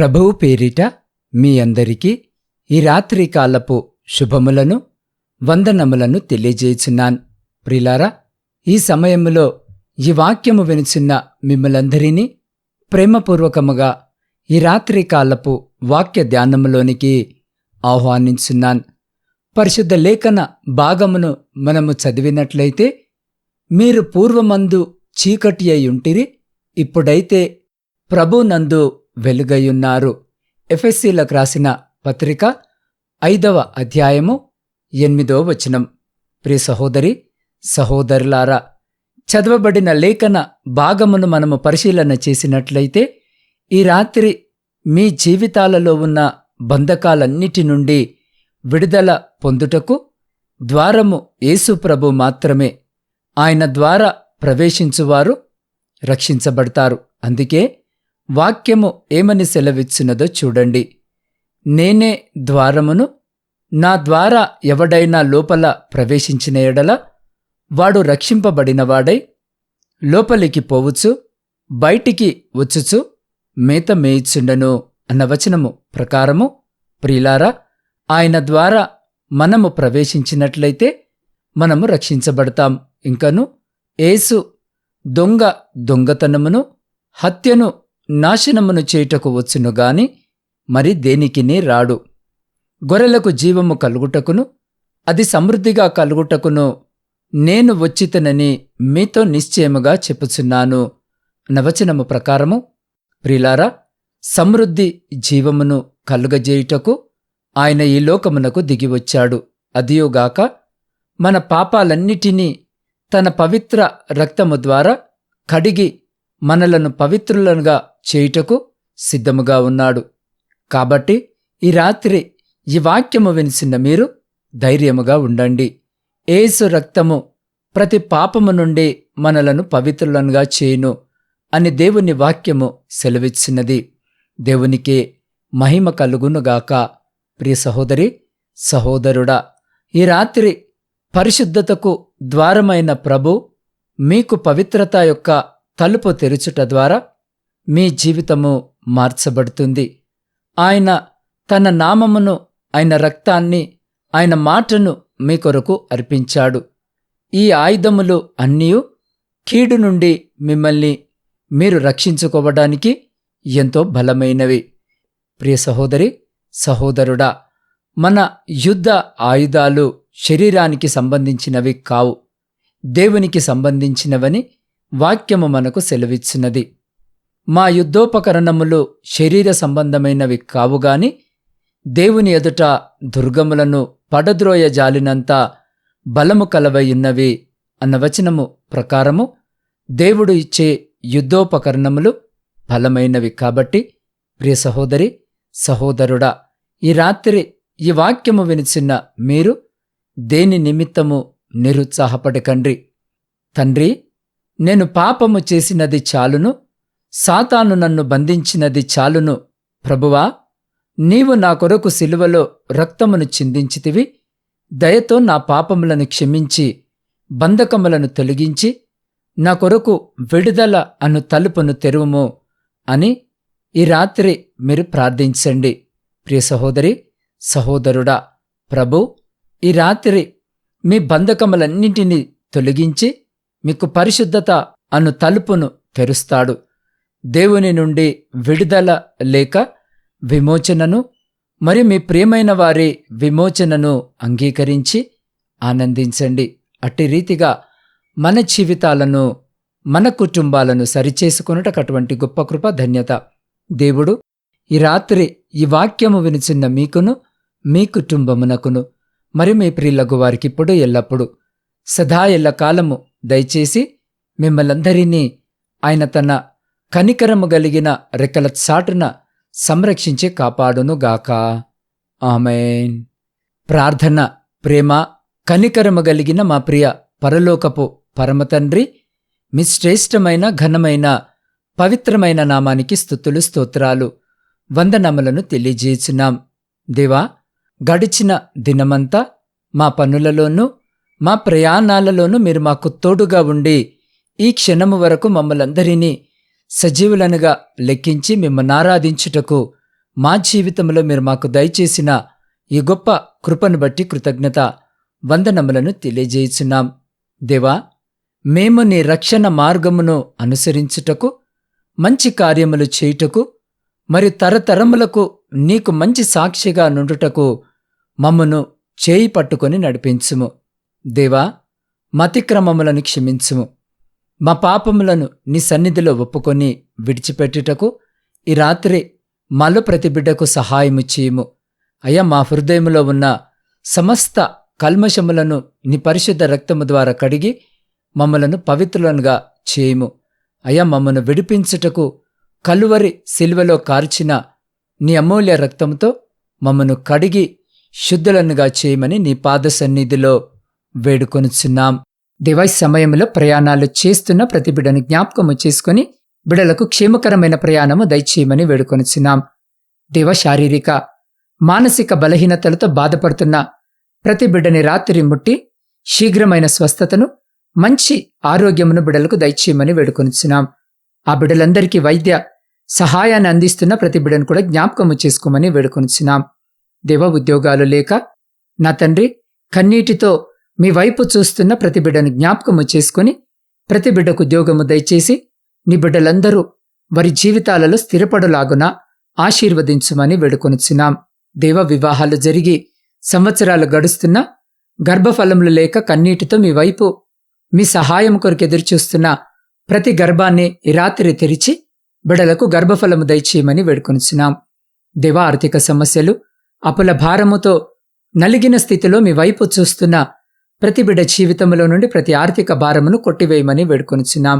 ప్రభువు పేరిట మీ అందరికీ ఈ రాత్రి కాలపు శుభములను వందనములను తెలియజేయుచున్నాను. ప్రిలారా ఈ సమయములో ఈ వాక్యము వినుచున్న మిమ్మలందరినీ ప్రేమపూర్వకముగా ఈ రాత్రి కాలపు వాక్య ధ్యానములోనికి ఆహ్వానించున్నాను. పరిశుద్ధ లేఖన భాగమును మనము చదివినట్లయితే మీరు పూర్వమందు చీకటి అయి ఉంటిరి ఇప్పుడైతే ప్రభునందు వెలుగయున్నారు ఎఫ్ఎస్సీలకు రాసిన పత్రిక ఐదవ అధ్యాయము ఎనిమిదో వచనం. ప్రి సహోదరి సహోదరులారా చదవబడిన లేఖన భాగమును మనము పరిశీలన చేసినట్లయితే ఈ రాత్రి మీ జీవితాలలో ఉన్న బంధకాలన్నిటి నుండి విడుదల పొందుటకు ద్వారము యేసుప్రభు మాత్రమే ఆయన ద్వారా ప్రవేశించువారు రక్షించబడతారు. అందుకే వాక్యము ఏమని సెలవిచ్చినదో చూడండి. నేనే ద్వారమును నా ద్వారా ఎవడైనా లోపల ప్రవేశించిన ఎడల వాడు రక్షింపబడినవాడై లోపలికి పోవచ్చు బయటికి వచ్చుచు మేత మేయిచుండను అన్న వచనము ప్రకారము. ప్రియులారా ఆయన ద్వారా మనము ప్రవేశించినట్లయితే మనము రక్షించబడతాం. ఇంకను ఏసు దొంగ దొంగతనమును హత్యను నాశనమును చేయుటకు వచ్చును గాని మరి దేనికిని రాడు. గొర్రెలకు జీవము కలుగుటకును అది సమృద్ధిగా కలుగుటకును నేను వచ్చితనని మీతో నిశ్చయముగా చెప్పుచున్నాను. నవచనము ప్రకారము ప్రిలారా సమృద్ధి జీవమును కలుగజేయుటకు ఆయన ఈ లోకమునకు దిగివచ్చాడు. అదియోగాక మన పాపాలన్నిటినీ తన పవిత్ర రక్తము ద్వారా కడిగి మనలను పవిత్రులనుగా చేయుటకు సిద్ధముగా ఉన్నాడు. కాబట్టి ఈ రాత్రి ఈ వాక్యము వినిసిన మీరు ధైర్యముగా ఉండండి. ఏసు రక్తము ప్రతి పాపము నుండి మనలను పవిత్రులనుగా చేయును అని దేవుని వాక్యము సెలవిచ్చినది. దేవునికే మహిమ కలుగునుగాక ప్రియ సహోదరి సహోదరుడా ఈ రాత్రి పరిశుద్ధతకు ద్వారమైన ప్రభు మీకు పవిత్రత యొక్క తలుపు తెరుచుట ద్వారా మీ జీవితము మార్చబడుతుంది. ఆయన తన నామమును ఆయన రక్తాన్ని ఆయన మాటను మీ కొరకు అర్పించాడు. ఈ ఆయుధములు అన్నీ కీడు నుండి మిమ్మల్ని మీరు రక్షించుకోవడానికి ఎంతో బలమైనవి. ప్రియ సహోదరి సహోదరుడా మన యుద్ధ ఆయుధాలు శరీరానికి సంబంధించినవి కావు. దేవునికి సంబంధించినవని వాక్యము మనకు సెలవిచ్చినది. మా యుద్ధోపకరణములు శరీర సంబంధమైనవి కావుగాని దేవుని ఎదుట దుర్గములను పడద్రోయ జాలినంత బలము కలవయున్నవి అన్న వచనము ప్రకారము దేవుడు ఇచ్చే యుద్ధోపకరణములు బలమైనవి కాబట్టి ప్రియ సహోదరి సహోదరుడా ఈ రాత్రి ఈ వాక్యము వినిచిన మీరు దేని నిమిత్తము నిరుత్సాహపడకండ్రి తండ్రి నేను పాపము చేసినది చాలును సాతాను నన్ను బంధించినది చాలును ప్రభువా. నీవు నా కొరకు సిలువలో రక్తమును చిందించితివి. దయతో నా పాపములను క్షమించి బంధకములను తొలగించి నా కొరకు విడుదల అను తలుపును తెరువుము అని ఈ రాత్రి మీరు ప్రార్థించండి. ప్రియ సహోదరి సహోదరుడా ప్రభు ఈ రాత్రి మీ బంధకములన్నింటినీ తొలగించి మీకు పరిశుద్ధత అను తలుపును తెరుస్తాడు. దేవుని నుండి విడుదల లేక విమోచనను మరి మీ ప్రియమైన వారి విమోచనను అంగీకరించి ఆనందించండి. అట్టి రీతిగా మన జీవితాలను మన కుటుంబాలను సరిచేసుకొనుటకు అటువంటి గొప్ప కృప ధన్యత. దేవుడు ఈ రాత్రి ఈ వాక్యము వినిచిన్న మీకును మీ కుటుంబమునకును మరి మీ ప్రియులకు వారికిప్పుడు ఎల్లప్పుడు సదా ఎల్ల కాలము దయచేసి మిమ్మలందరినీ ఆయన తన కనికరము కలిగిన రెక్కల చాటున సంరక్షించి కాపాడునుగాక ఆమెన్. ప్రార్థన ప్రేమ కనికరము కలిగిన మా ప్రియ పరలోకపు పరమతండ్రి మీ శ్రేష్టమైన ఘనమైన పవిత్రమైన నామానికి స్థుతులు స్తోత్రాలు వందనములను తెలియజేసినాం దేవా గడిచిన దినమంతా మా పనులలోనూ మా ప్రయాణాలలోనూ మీరు మాకు తోడుగా ఉండి ఈ క్షణము వరకు మమ్మలందరినీ సజీవులనుగా లెక్కించి మిమ్మల్ని ఆరాధించుటకు మా జీవితంలో మీరు మాకు దయచేసిన ఈ గొప్ప కృపను బట్టి కృతజ్ఞత వందనములను తెలియజేయుచున్నాం. దేవా మేము నీ రక్షణ మార్గమును అనుసరించుటకు మంచి కార్యములు చేయుటకు మరి తరతరములకు నీకు మంచి సాక్షిగా నుండుటకు మమ్మను చేయి పట్టుకొని నడిపించుము. దేవా మతిక్రమములను క్షమించుము. మా పాపములను నీ సన్నిధిలో ఒప్పుకొని విడిచిపెట్టుటకు ఈ రాత్రి మలు ప్రతి బిడ్డకు సహాయము చేయము. అయ్యా మా హృదయములో ఉన్న సమస్త కల్మషములను నీ పరిశుద్ధ రక్తము ద్వారా కడిగి మమ్మలను పవిత్రులనుగా చేయము. అయ్యా మమ్మను విడిపించుటకు కలువరి సిల్వలో కార్చిన నీ అమూల్య రక్తంతో మమ్మను కడిగి శుద్ధులనుగా చేయమని నీ పాద సన్నిధిలో వేడుకొనుచున్నాం. దివై సమయంలో ప్రయాణాలు చేస్తున్న ప్రతిబిడను జ్ఞాపకము చేసుకుని బిడలకు క్షేమకరమైన ప్రయాణము దయచేయమని వేడుకొనిచున్నాం. దేవ శారీరక మానసిక బలహీనతలతో బాధపడుతున్న ప్రతి బిడ్డని రాత్రి ముట్టి శీఘ్రమైన స్వస్థతను మంచి ఆరోగ్యమును బిడలకు దయచేయమని వేడుకొనుచున్నాం. ఆ బిడ్డలందరికీ వైద్య సహాయాన్ని అందిస్తున్న ప్రతి బిడ్డను కూడా జ్ఞాపకము చేసుకోమని వేడుకొనిచున్నాం. దేవ ఉద్యోగాలు లేక నా తండ్రి కన్నీటితో మీ వైపు చూస్తున్న ప్రతి బిడ్డను జ్ఞాపకము చేసుకుని ప్రతి బిడ్డకు ఉద్యోగము దయచేసి నీ బిడ్డలందరూ వారి జీవితాలలో స్థిరపడులాగున ఆశీర్వదించమని వేడుకొనుచున్నాం. దేవ వివాహాలు జరిగి సంవత్సరాలు గడుస్తున్నా గర్భఫలములు లేక కన్నీటితో మీ వైపు మీ సహాయం కొరకు ఎదురుచూస్తున్న ప్రతి గర్భాన్ని రాత్రి తెరిచి బిడలకు గర్భఫలము దయచేయమని వేడుకొనుచున్నాం. దేవ ఆర్థిక సమస్యలు అపుల భారముతో నలిగిన స్థితిలో మీ వైపు చూస్తున్న ప్రతి బిడ్డ జీవితంలో నుండి ప్రతి ఆర్థిక భారమును కొట్టివేయమని వేడుకొనిచున్నాం.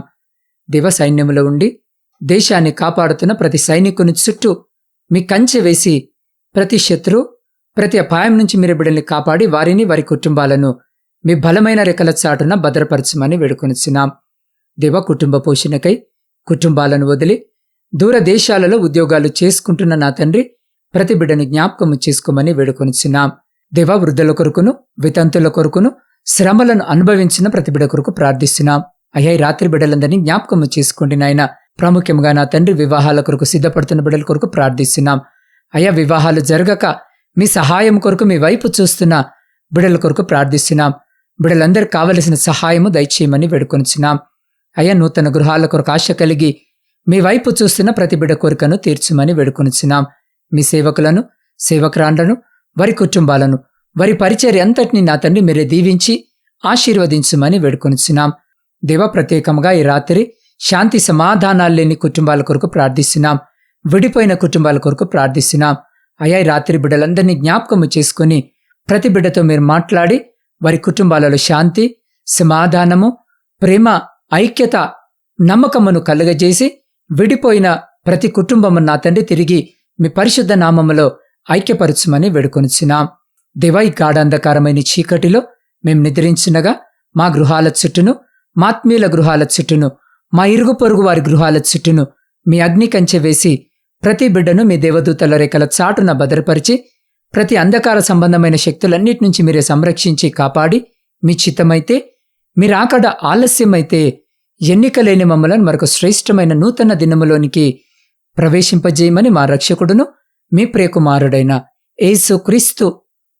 దివ సైన్యములో ఉండి దేశాన్ని కాపాడుతున్న ప్రతి సైనికుని చుట్టూ మీ కంచె వేసి ప్రతి శత్రు ప్రతి అపాయం నుంచి మీరు బిడ్డల్ని కాపాడి వారిని వారి కుటుంబాలను మీ బలమైన రెక్కల చాటున భద్రపరచమని వేడుకొనిచున్నాం. దివ కుటుంబ పోషణకై కుటుంబాలను వదిలి దూర దేశాలలో ఉద్యోగాలు చేసుకుంటున్న నా తండ్రి ప్రతి బిడ్డను జ్ఞాపకము చేసుకోమని వేడుకొనిచున్నాం. దేవ వృద్ధుల కొరకును వితంతుల కొరకును శ్రమలను అనుభవించిన ప్రతి బిడ్డ కొరకు ప్రార్థిస్తున్నాం. అయ్యా రాత్రి బిడ్డలందరినీ జ్ఞాపకము చేసుకోండి నాయన ప్రాముఖ్యంగా నా తండ్రి వివాహాల కొరకు సిద్ధపడుతున్న బిడ్డల కొరకు ప్రార్థిస్తున్నాం. అయ్యా వివాహాలు జరగక మీ సహాయం కొరకు మీ వైపు చూస్తున్న బిడల కొరకు ప్రార్థిస్తున్నాం. బిడలందరికి కావలసిన సహాయము దయచేయమని వేడుకొనిచున్నాం. అయ్యా నూతన గృహాల కొరకు ఆశ కలిగి మీ వైపు చూస్తున్న ప్రతి బిడ కోరికను తీర్చమని వేడుకొనిచున్నాం. మీ సేవకులను సేవకురాండ్లను వారి కుటుంబాలను వారి పరిచర్య అంతటిని నా తండ్రి మీరే దీవించి ఆశీర్వదించమని వేడుకొనిచున్నాం. దేవ ప్రత్యేకంగా ఈ రాత్రి శాంతి సమాధానాలు లేని కుటుంబాల కొరకు ప్రార్థిస్తున్నాం. విడిపోయిన కుటుంబాల కొరకు ప్రార్థిస్తున్నాం. అయ్యా ఈ రాత్రి బిడ్డలందరినీ జ్ఞాపకము చేసుకుని ప్రతి బిడ్డతో మీరు మాట్లాడి వారి కుటుంబాలలో శాంతి సమాధానము ప్రేమ ఐక్యత నమ్మకమును కలుగజేసి విడిపోయిన ప్రతి కుటుంబము నా తండ్రి తిరిగి మీ పరిశుద్ధ నామములో ఐక్యపరచమని వేడుకొనిచున్నాం. దివై గాఢాంధకారమైన చీకటిలో మేం నిద్రించినగా మా గృహాల చుట్టూను మాత్మీయుల గృహాల చుట్టూను మా ఇరుగు పొరుగు వారి గృహాల చుట్టూను మీ అగ్ని కంచె వేసి ప్రతి బిడ్డను మీ దేవదూతల రేఖల చాటున భద్రపరిచి ప్రతి అంధకార సంబంధమైన శక్తులన్నిటి నుంచి మీరే సంరక్షించి కాపాడి మీ చిత్తమైతే మీరాకడ ఆలస్యమైతే ఎన్నికలేని మమ్మలను మరొక శ్రేష్టమైన నూతన దినములోనికి ప్రవేశింపజేయమని మా రక్షకుడును మీ ప్రియకుమారుడైన ఏసు క్రీస్తు